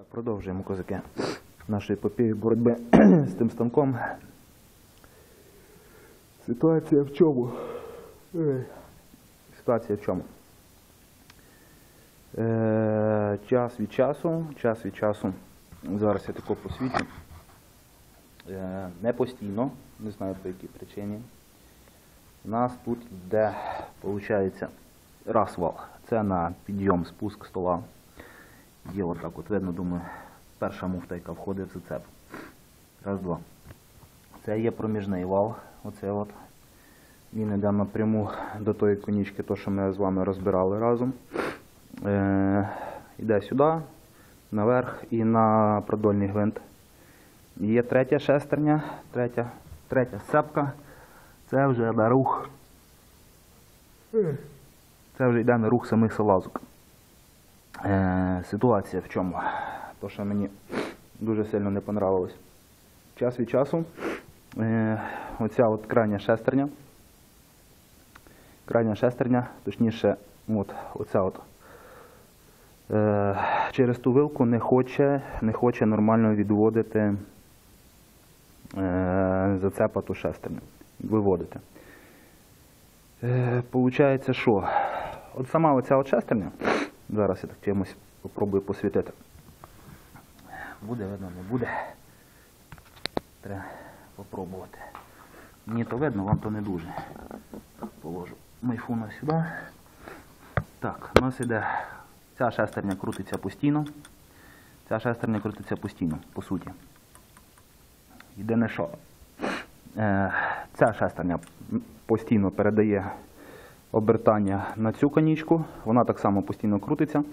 Так, продовжуємо козаки нашої епопеї боротьби з тим станком. Ситуація в чому? Ситуація в чому? Е, час від часу, час від часу, зараз я тако посвідчу. Е, не постійно, не знаю по якій причині. У нас тут йде, виходить, раз вал. Це на підйом, спуск стола. Є отак, от видно, думаю, перша муфта, входить в зацеп. Раз, два. Це є проміжний вал. Оце от. Він йде напряму до тої конічки, то, що ми з вами розбирали разом. Е, йде сюди, наверх і на продольний гвинт. Є третя шестерня, третя, третя сцепка. Це вже на рух. Це вже йде на рух самих салазок. Е, ситуація в чому? То, що мені дуже сильно не понравилось. Час від часу е, оця от крайня шестерня. Крайня шестерня, точніше, от, оця от, е, через ту вилку не хоче, не хоче нормально відводити е, зацепа ту шестерню, виводити. Е, Получається, що? От сама оця от шестерня, зараз я так чимось попробую посвітити. Буде видно, не буде. Треба попробувати. Мені то видно, вам то не дуже. Положу майфуна сюди. Так, у нас іде ця шестерня крутиться постійно. Ця шестерня крутиться постійно, по суті. Єдине що. Е, ця шестерня постійно передає обертання на цю конічку. Вона так само постійно крутиться.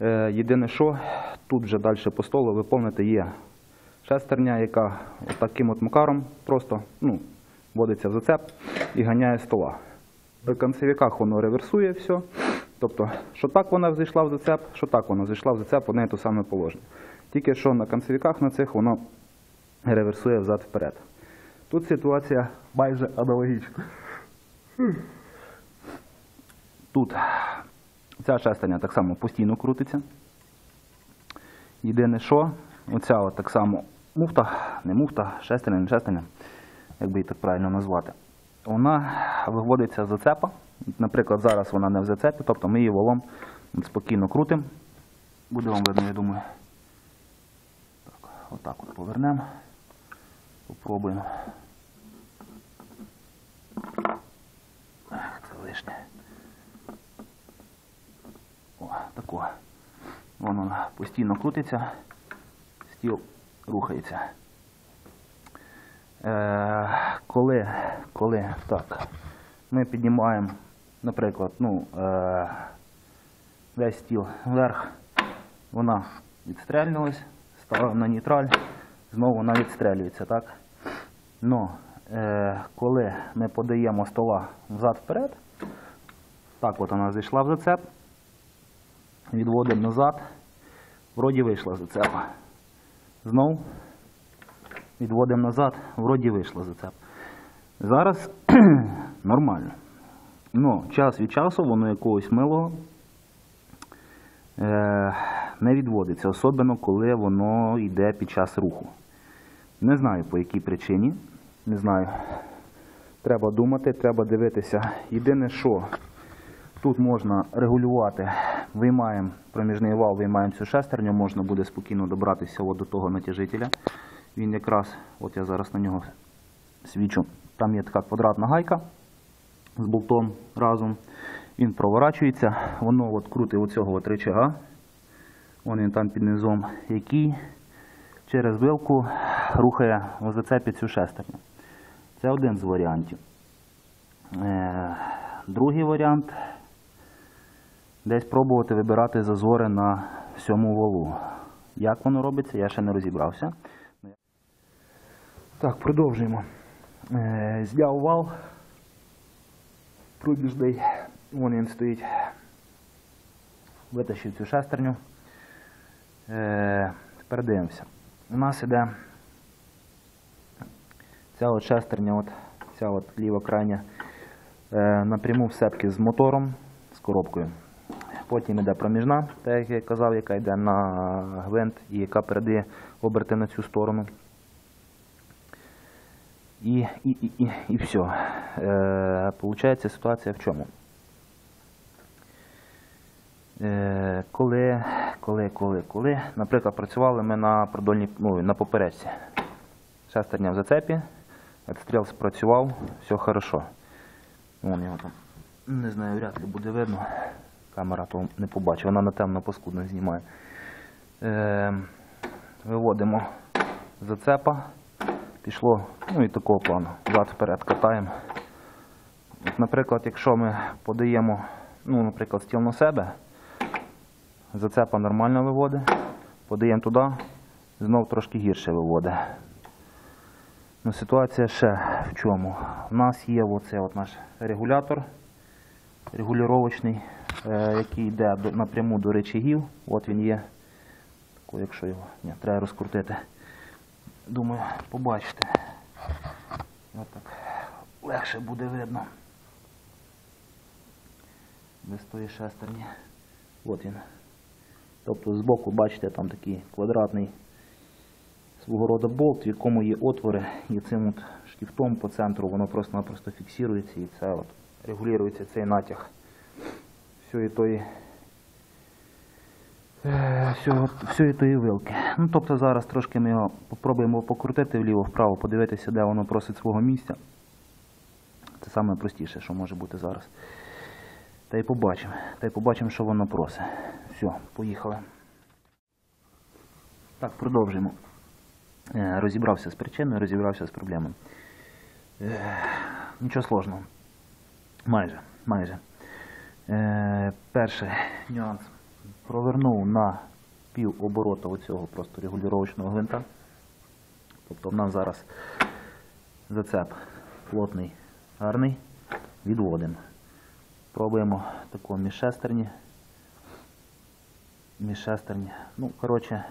Е, єдине що, тут вже далі по столу ви помните, є шестерня, яка таким от макаром просто ну, вводиться в зацеп і ганяє стола. В концевиках воно реверсує все. Тобто, що так вона зайшла в зацеп, що так вона зайшла в зацеп, одне і те саме положення. Тільки що на концевиках на цих воно реверсує взад-вперед. Тут ситуація майже аналогічна. Тут ця шестерня так само постійно крутиться. Єдине що, оця от так само муфта, не муфта, шестерня, не шестерня, як би її так правильно назвати, вона виводиться з зацепа. Наприклад, зараз вона не в зацепі, тобто ми її валом спокійно крутимо. Буде вам видно, я думаю. Так, отак от повернемо. Попробуємо. Це лишнє. О, тако. Воно постійно крутиться, стіл рухається. Е, коли, коли так, ми піднімаємо, наприклад, ну, е, весь стіл вверх, вона відстрельнулась, стала на нейтраль, знову вона відстрелюється, так? Но е, коли ми подаємо стола взад-вперед, так от вона зайшла в зацеп, відводимо назад, вроді вийшла зацепа. Знов відводимо назад, вроді вийшла зацеп. Зараз нормально. Ну, час від часу воно якогось милого е, не відводиться, особливо коли воно йде під час руху. Не знаю по якій причині. Не знаю. Треба думати, треба дивитися. Єдине, що тут можна регулювати, виймаємо проміжний вал, виймаємо цю шестерню, можна буде спокійно добратися до того натяжителя. Він якраз, от я зараз на нього свічу, там є така квадратна гайка з болтом разом. Він проворачується, воно от крутить оцього от рычага, вон він там під низом, який через вилку рухає в зацепі цю шестерню. Це один з варіантів. Е, Другий варіант десь пробувати вибирати зазори на всьому валу. Як воно робиться, я ще не розібрався. Так, продовжуємо. Е, Зняв вал. Пробіжний. Вон він стоїть. Витащив цю шестерню. Е, Тепер дивимося. У нас іде ця от шестерня, от, ця от ліва крайня, е, напряму в сетки з мотором, з коробкою. Потім йде проміжна, як я казав, яка йде на гвинт і яка передає оберти на цю сторону. І, і, і, і, і все. Е, получається ситуація в чому? Е, коли, коли, коли, коли, наприклад, працювали ми на продольній, ну, на поперечці. Шестерня в зацепі, відстріл спрацював, все хорошо. Вон його там, не знаю, вряд ли буде видно. Камера то не побачить, вона на темно паскудно знімає. Е, виводимо зацепа, пішло, ну і такого плану. Зад вперед катаємо. От, наприклад, якщо ми подаємо, ну, наприклад, стіл на себе, зацепа нормально виводить, подаємо туди, знов трошки гірше виводить. Ну, ситуація ще в чому? У нас є оце от наш регулятор регулювачний, який йде напряму до речагів. От він є. Тако, якщо його ні, треба розкрутити. Думаю, побачите. От так легше буде видно. Без тої шестерні. От він. Тобто збоку, бачите, там такий квадратний свого роду болт, в якому є отвори, і цим от штифтом по центру воно просто-напросто фіксується і це от регулюється цей натяг всієї тої, е, всієї тої вилки. Ну, тобто зараз трошки ми його попробуємо покрутити вліво-вправо, подивитися, де воно просить свого місця. Це саме простіше, що може бути зараз. Та й побачимо. Та й побачимо, що воно просить. Все, поїхали. Так, продовжуємо. Е, Розібрався з причиною, розібрався з проблемою. Е, Нічого сложного. Майже, майже. Е, перший нюанс. Провернув на пів оборота оцього просто регулювачного гвинта. Тобто в нас зараз зацеп плотний, гарний. Відводимо. Пробуємо таку між шестерні. Між шестерні. Ну, коротше,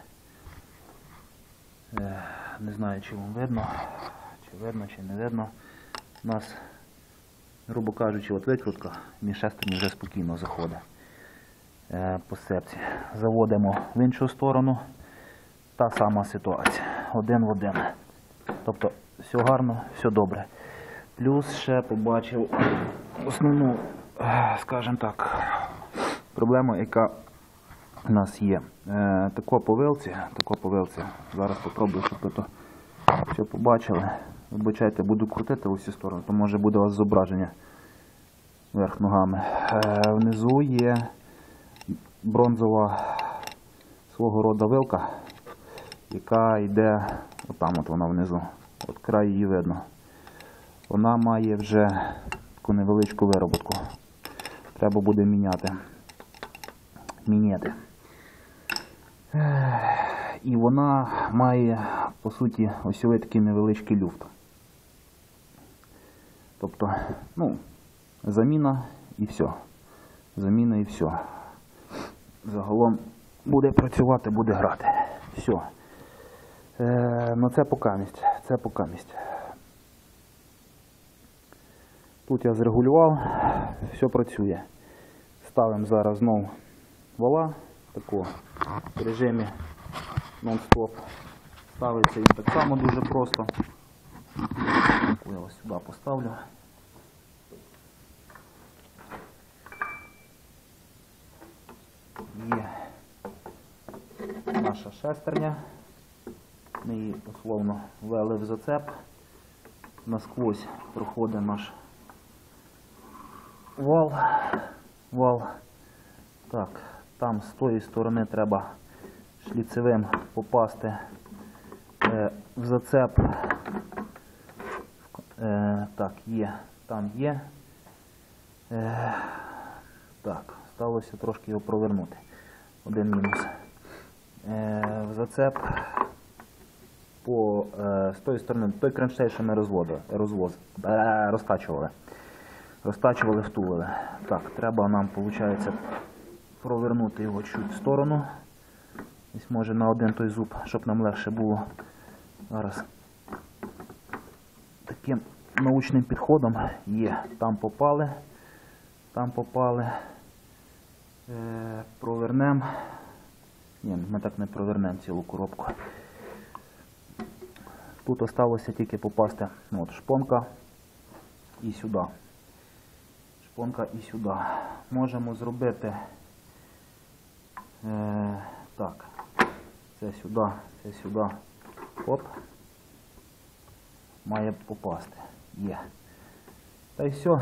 е, не знаю, чи вам видно, чи видно, чи не видно. У нас грубо кажучи, от викрутка між шестерні вже спокійно заходить е, по сепці. Заводимо в іншу сторону. Та сама ситуація. Один в один. Тобто все гарно, все добре. Плюс ще побачив основну, е, скажімо так, проблему, яка у нас є. Е, тако по вилці. Зараз попробую, щоб ви то побачили. Вибачайте, буду крутити в усі сторони, то може буде у вас зображення вверх ногами. Е, внизу є бронзова свого роду вилка, яка йде, отам от вона внизу, от край її видно. Вона має вже таку невеличку вироботку. Треба буде міняти. Міняти. І вона має, по суті, ось такий невеличкий люфт. Тобто, ну, заміна і все. Заміна і все. Загалом буде працювати, буде грати. Все. Е, ну це покамість. Це покамість. Тут я зрегулював, все працює. Ставимо зараз знову вала тако, в режимі нон-стоп. Ставиться він так само дуже просто. Я ось сюди поставлю. Є наша шестерня. Ми її условно ввели в зацеп. Насквозь проходить наш вал. вал. Так, там з тої сторони треба шліцевим попасти е, в зацеп. Е, так, є, там є. Е, так, сталося трошки його провернути. Один мінус. Е, зацеп по, е, з тої сторони, той кронштейн, що ми розводили, розвоз, е, розтачували. Розтачували, втулили. Так, треба нам, виходить, провернути його чуть в сторону. Ось може на один той зуб, щоб нам легше було. Зараз таким научним підходом є. Там попали, там попали. Е, провернем. Ні, ми так не провернемо цілу коробку. Тут осталося тільки попасти ну, от, шпонка і сюди. Шпонка і сюди. Можемо зробити е, так. Це сюди, це сюди. Оп. Має попасти. Є. Та й все.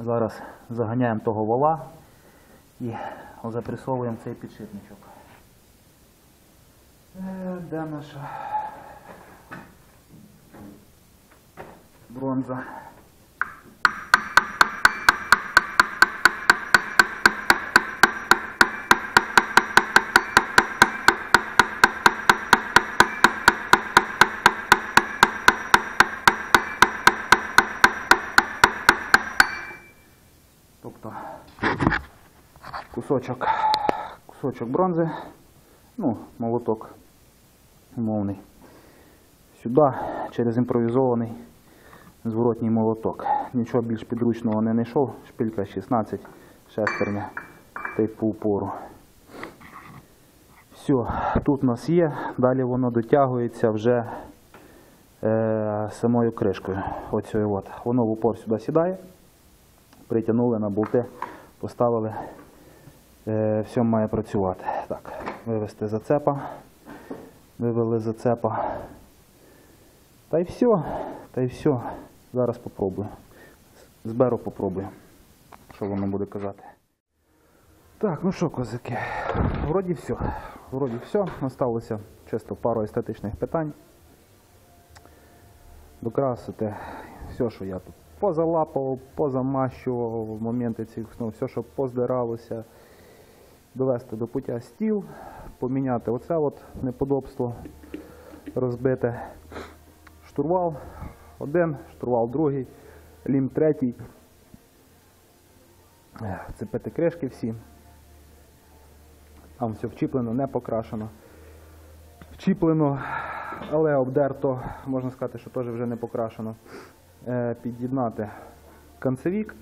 Зараз заганяємо того вола і запресовуємо цей підшипничок. Е, Де наша бронза? Тобто кусочок, кусочок бронзи, ну, молоток умовний. Сюди через імпровізований зворотній молоток. Нічого більш підручного не знайшов. Шпилька 16, шестерня по упору. Все, тут у нас є, далі воно дотягується вже е, самою кришкою. Оцею от. Воно в упор сюди сідає притягнули на болти, поставили, все має працювати. Так, вивести зацепа, вивели зацепа. Та й все, та й все. Зараз попробую. Зберу, попробую, що воно буде казати. Так, ну що, козаки, вроді все. Вроді все. Осталося чисто пару естетичних питань. Докрасити все, що я тут позалапав, позамащував моменти цих ну, все, що поздиралося, довести до пуття стіл, поміняти оце от неподобство розбите. Штурвал один, штурвал другий, лім третій. Цепити кришки всі. Там все вчіплено, не покрашено. Вчіплено, але обдерто, можна сказати, що теж вже не покрашено. Е, Під'єднати канцевік.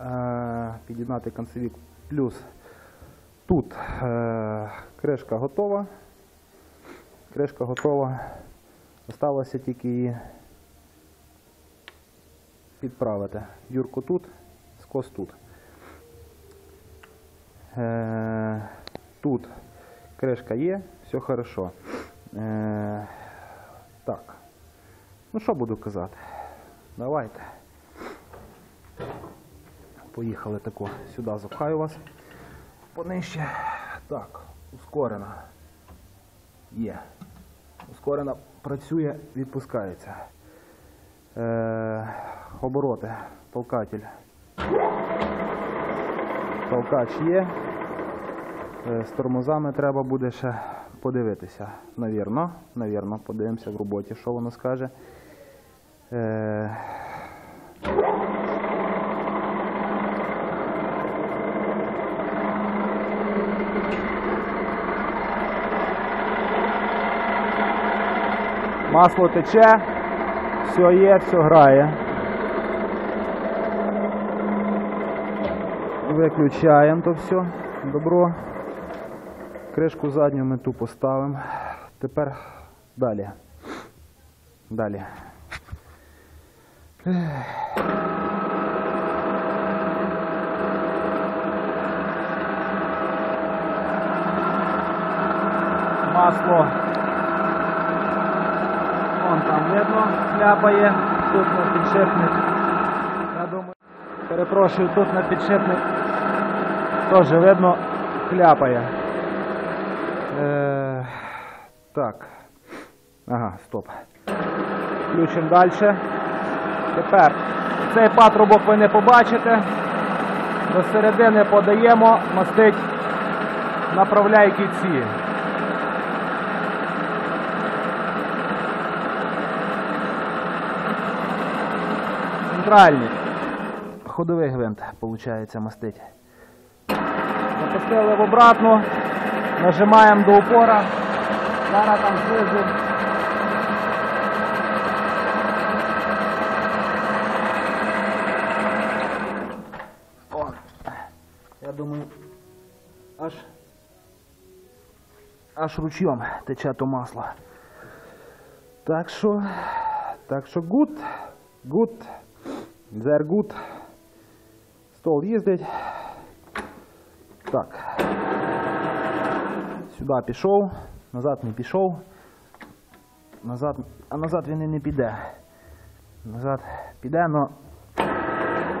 Е, Під'єднати канцевік плюс тут е, кришка готова. Кришка готова. Осталося тільки її підправити. Дюрку тут, скос тут. Е, Тут кришка є, все хорошо. Е, Так. Ну що буду казати? Давайте. Поїхали тако сюди, запхаю вас. Понижче. Так, ускорена. Є. Ускорена працює, відпускається. Е, обороти, толкатель. Толкач є. Е, З тормозами треба буде ще подивитися. Навірно, навірно, подивимося в роботі, що воно скаже. Е, Масло тече, все є, все грає. Виключаємо то все. Добро. Кришку задню ми ту поставимо. Тепер далі. Далі. Масло. Вон там видно, ляпає. Тут на підшипник. Я думаю, перепрошую, тут на підшипник теж видно хляпає. Е, так. Ага, стоп. Включимо далі. Тепер цей патрубок ви не побачите. До середини подаємо, мастить направляйки ці. Центральний. Ходовий гвинт, виходить, мастить. Запустили в обратно. Нажимаємо до упора. Зараз там слизу. Я думаю, аж аж ручьем тече то масло. Так що, так що гуд, гуд very good. Стол їздить. Так. Сюди пішов, назад не пішов. Назад, а назад він і не піде. Назад піде, но.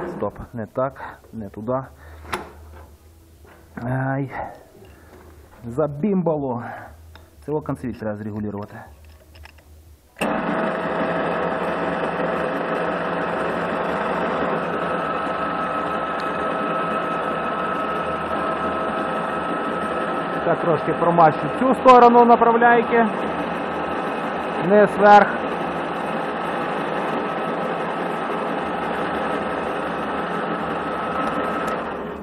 Стоп, не так, не туди. Ай. Забімбало. Це його концевик треба зрегулювати. Так, трошки промащу цю сторону направляйки. Вниз вверх.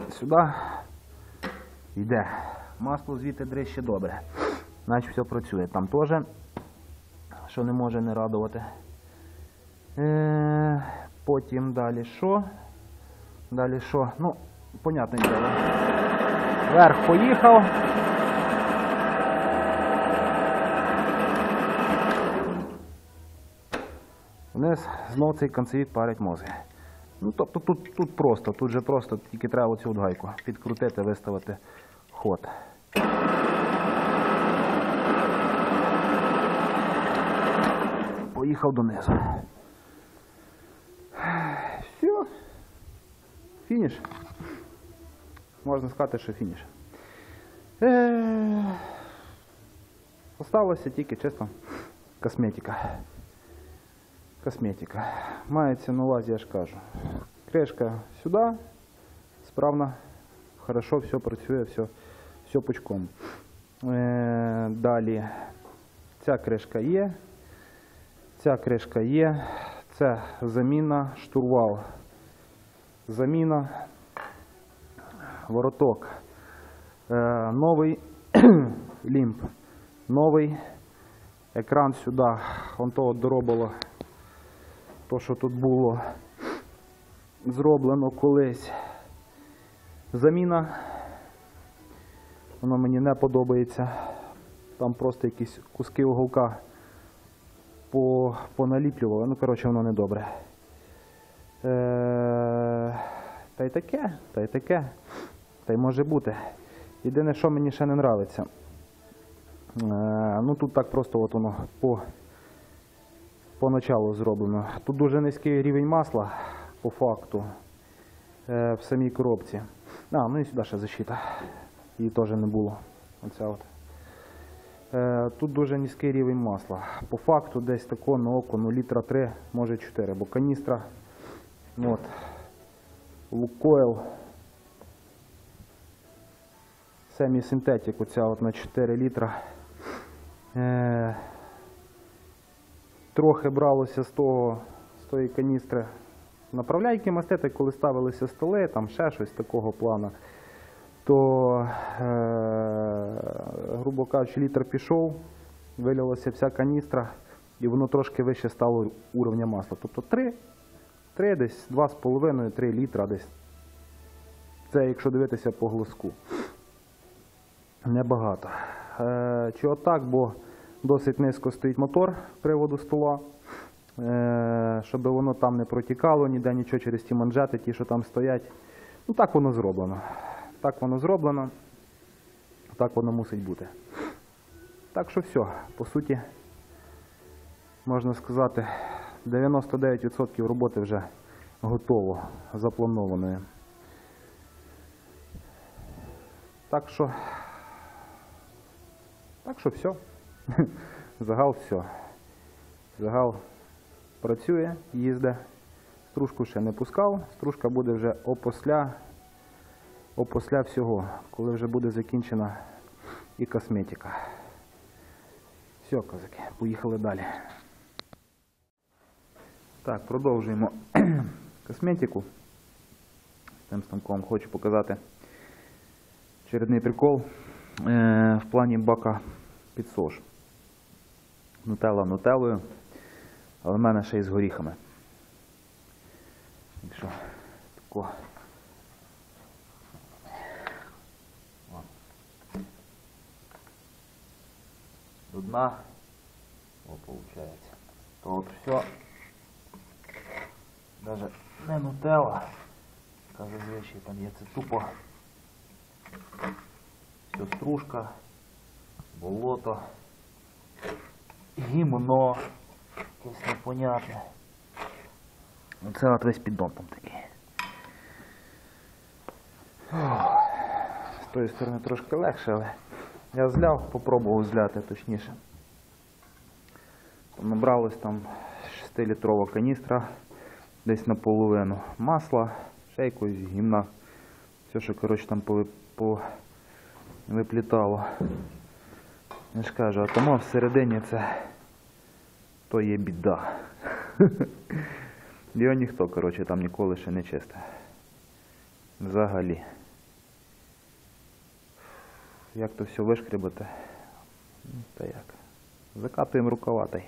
Сюди йде. Масло звідти дрище добре. Значить все працює. Там теж, що не може не радувати. Е, потім далі що? Далі що? Ну, понятне діло. Вверх поїхав. Вниз знов цей концевік парить мозги. Ну, тобто тут, тут просто, тут же просто тільки треба оцю гайку підкрутити, виставити ход. Поїхав донизу. Все. Фініш. Можна сказати, що фініш. Е, Осталося тільки чисто косметика. Косметика. Мається на увазі, я ж кажу. Кришка сюди, справно, хорошо, все працює, все, все пучком. Е, далі ця кришка є, ця кришка є, це заміна, штурвал. Заміна, вороток. Е, новий лімп, новий екран сюди, вон того доробило то, що тут було зроблено колись. Заміна. Воно мені не подобається. Там просто якісь куски уголка по, поналіплювали. Ну, коротше, воно не добре. Е, та й таке, та й таке. Та й може бути. Єдине, що мені ще не подобається. Е, ну тут так просто от воно по поначалу зроблено. Тут дуже низький рівень масла по факту е, в самій коробці. А, ну і сюди ще защита. Її теж не було. Оця от. Е, Тут дуже низький рівень масла. По факту десь тако на око ну, літра 3, може 4, бо каністра. От. Лукойл. Семі-синтетик, оця от на 4 літра. Трохи бралося з того, з тої каністри направляйки мастити, коли ставилися столи, там ще щось такого плану, то, е, грубо кажучи, літр пішов, вилилася вся каністра, і воно трошки вище стало уровня масла. Тобто 3, 3 десь 2,5-3 літра десь. Це якщо дивитися по глазку. Небагато. Е, чого так, бо досить низько стоїть мотор приводу стола, е, щоб воно там не протікало, ніде нічого через ті манжети, ті, що там стоять. Ну так воно зроблено. Так воно зроблено, так воно мусить бути. Так що все, по суті, можна сказати, 99% роботи вже готово, запланованої. Так що, так що все. Загал все. Загал працює, їздить. Стружку ще не пускав. Стружка буде вже опосля, опосля всього, коли вже буде закінчена і косметика. Все, козаки, поїхали далі. Так, продовжуємо косметику. Тим станком хочу показати очередний прикол е, в плані бака під сош. Нутела нутеллою, але в мене ще й з горіхами. Якщо тако. До дна. О, получається. То от все. Даже не нутелла. Каже звичайно, там є це тупо. Все стружка, болото гімно, якесь непонятне. Оце от весь піддон там такий. З тої сторони трошки легше, але я зляв, попробував зляти точніше. Набралось там 6-літрова каністра, десь наполовину масла, ще якогось гімна. Все, що коротше там по, по виплітало. Я ж кажу, а тому всередині це то є біда. Його ніхто, коротше, там ніколи ще не чистив. Взагалі. Як то все вишкрібати? Ну, Та як? Закатуємо рукава та й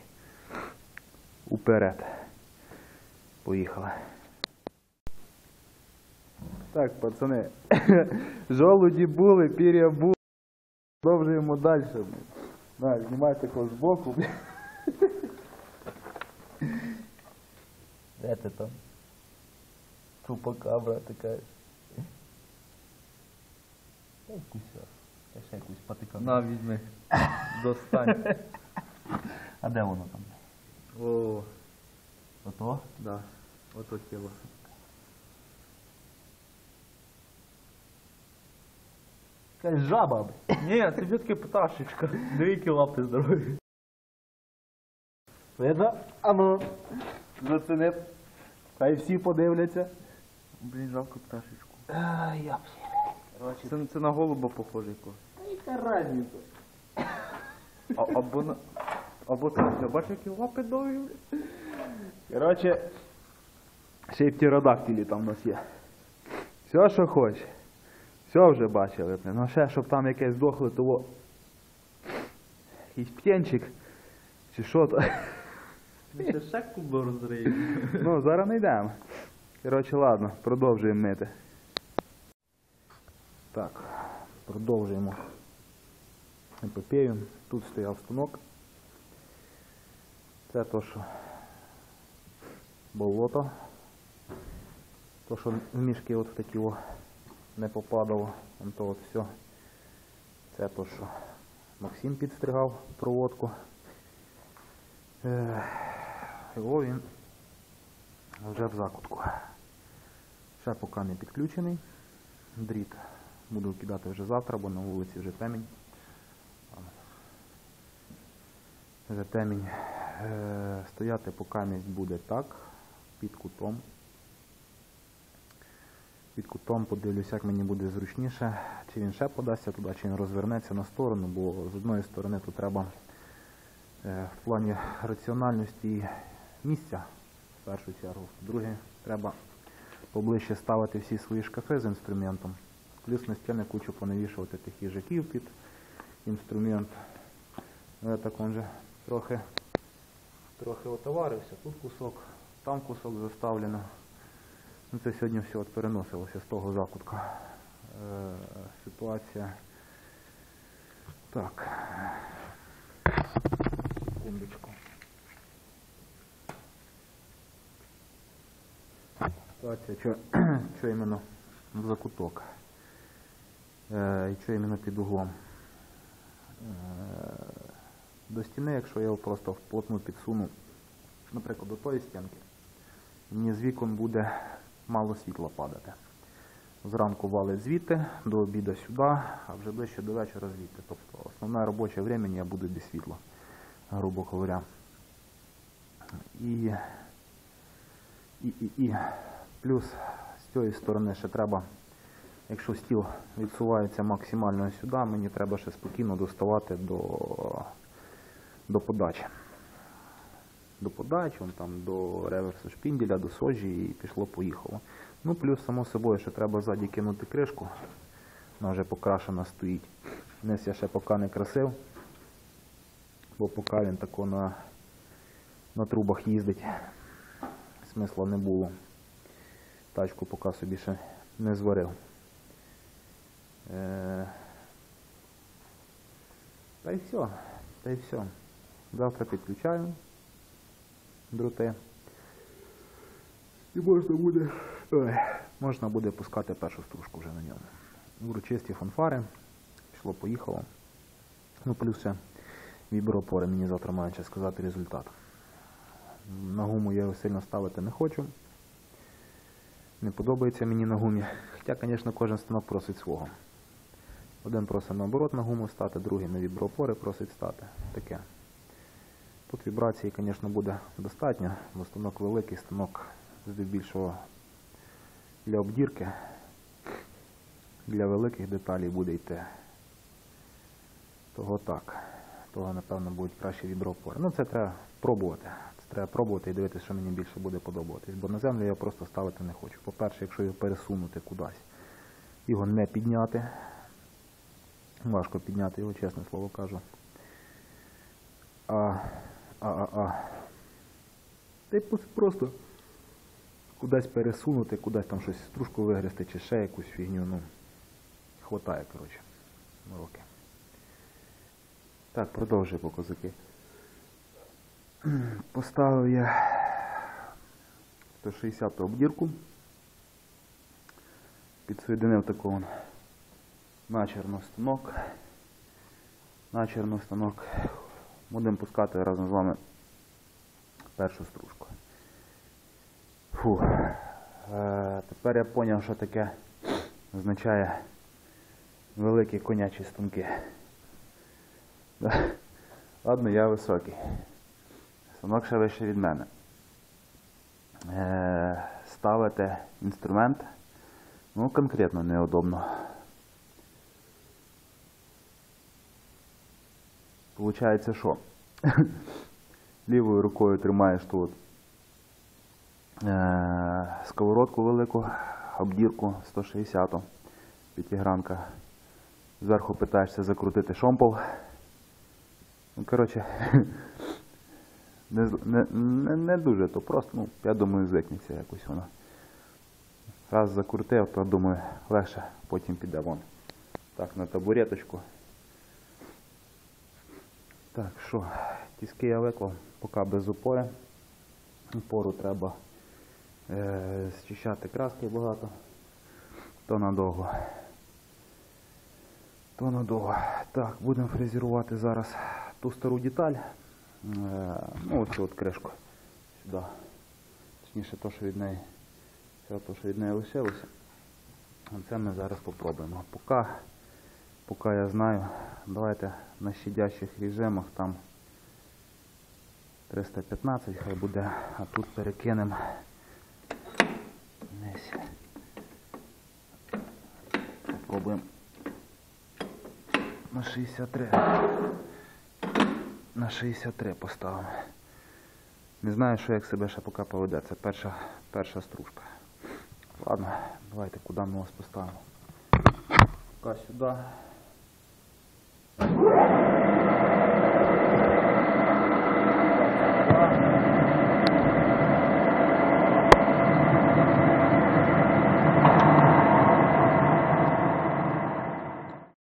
уперед. Поїхали. Так, пацани. Жолуді були, пір'я були. Продовжуємо далі. На, знімай такого збоку. Де ти там? Чупакабра така. Та якусь. Я ще якусь патика. На, візьми. Достань. А де воно там? О, Ото? да. Ото тіло. Якась жаба. Ні, це все-таки пташечка. Дві які лапи здорові. Видно? А ну. Зацени. Хай всі подивляться. Блін, жалко пташечку. А, я б. Короче, Це, це на голуба похоже якось. яка разниця? А, або на... Або це, я бачу, які лапи довгі. Короче, ще й птеродактилі там у нас є. Все, що хоч. Все вже бачили. блін. Ну ще, щоб там якесь здохле, того. Якийсь птенчик. Чи що то. Ми ще ще кубу розриємо. Ну, зараз не йдемо. Коротше, ладно, продовжуємо мити. Так, продовжуємо епопею. Тут стояв станок. Це то, що болото. То, що мішки от такі о не попадало. Вон то от все. Це то, що Максим підстригав проводку. Е, Його він вже в закутку. Ще поки не підключений. Дріт буду кидати вже завтра, бо на вулиці вже темінь. Вже темінь. Е, Стояти поки місць буде так, під кутом. Під кутом подивлюсь, як мені буде зручніше, чи він ще подасться туди, чи він розвернеться на сторону, бо з одної сторони тут треба е, в плані раціональності місця в першу чергу. Друге, треба поближче ставити всі свої шкафи з інструментом. Плюс на стіни кучу понавішувати тих їжаків під інструмент. Ну, Я так он же трохи, трохи отоварився. Тут кусок, там кусок заставлено. Ну, це сьогодні все от переносилося з того закутка. Е, ситуація. Так. Секундочку. Ситуація, що, іменно в закуток. Е, і що іменно під углом. Е, до стіни, якщо я його просто вплотну підсуну, наприклад, до тої стінки, мені з вікон буде мало світла падати. Зранку валить звідти, до обіду сюди, а вже ближче до вечора звідти. Тобто основне робоче время я буду без світла, грубо говоря. І, і, і, і плюс з цієї сторони ще треба, якщо стіл відсувається максимально сюди, мені треба ще спокійно доставати до, до подачі. До подачі, вон там, до реверсу шпінделя, до сожі і пішло-поїхало. Ну, плюс, само собою, що треба ззаді кинути кришку. Вона вже покрашена стоїть. Низ я ще поки не красив, бо поки він тако на, на трубах їздить, смисла не було. Тачку поки собі ще не зварив. Е... Та й все. Та й все. Завтра підключаю дроти. І можна буде, ой, можна буде пускати першу стружку вже на ньому. Урочисті фанфари. Пішло, поїхало. Ну, плюс ще віброопори мені завтра мають ще сказати результат. На гуму я його сильно ставити не хочу. Не подобається мені на гумі. Хоча, звісно, кожен станок просить свого. Один просить наоборот на гуму стати, другий на віброопори просить стати. Таке. Тут вібрації, звісно, буде достатньо, бо станок великий, станок здебільшого для обдірки. Для великих деталей буде йти. Того так. Того, напевно, будуть краще віброопори. Ну, це треба пробувати. Це треба пробувати і дивитися, що мені більше буде подобатись. Бо на землю я просто ставити не хочу. По-перше, якщо його пересунути кудись, його не підняти. Важко підняти його, чесне слово кажу. А, а, а, а. Та й просто кудись пересунути, кудись там щось стружку вигризти чи ще якусь фігню. Ну, хватає, коротше, роки. Так, продовжуй по козаки. Поставив я 160-ту обдірку. Підсоєдинив такого начерно станок. Начерно станок. Будемо пускати разом з вами першу стружку. Фу. Е, тепер я зрозумів, що таке означає великі конячі станки. Ладно, я високий. Станок ще вище від мене. Е, ставити інструмент, ну, конкретно неудобно. Получається, що? Лівою рукою тримаєш тут е, сковородку велику, обдірку 160 п'ятигранка. Зверху питаєшся закрутити шомпол. Ну, коротше, не, не, не, не дуже, то просто, ну, я думаю, звикнеться якось воно. Раз закрутив, то думаю, легше, потім піде вон. Так, на табуреточку. Так, що, тіски я виклав, поки без упори. Упору треба е, зчищати краски багато. То надовго. То надовго. Так, будемо фрезерувати зараз ту стару деталь. Е, ну, оцю от кришку. Сюди. Точніше, то, що від неї, все то, що від неї лишилося. Це ми зараз попробуємо. Поки, поки я знаю, давайте на щадящих режимах там 315 хай буде, а тут перекинемо десь. Попробуємо на 63. На 63 поставимо. Не знаю, що як себе ще поки поведе. Це перша, перша стружка. Ладно, давайте куди ми вас поставимо. Поки сюди.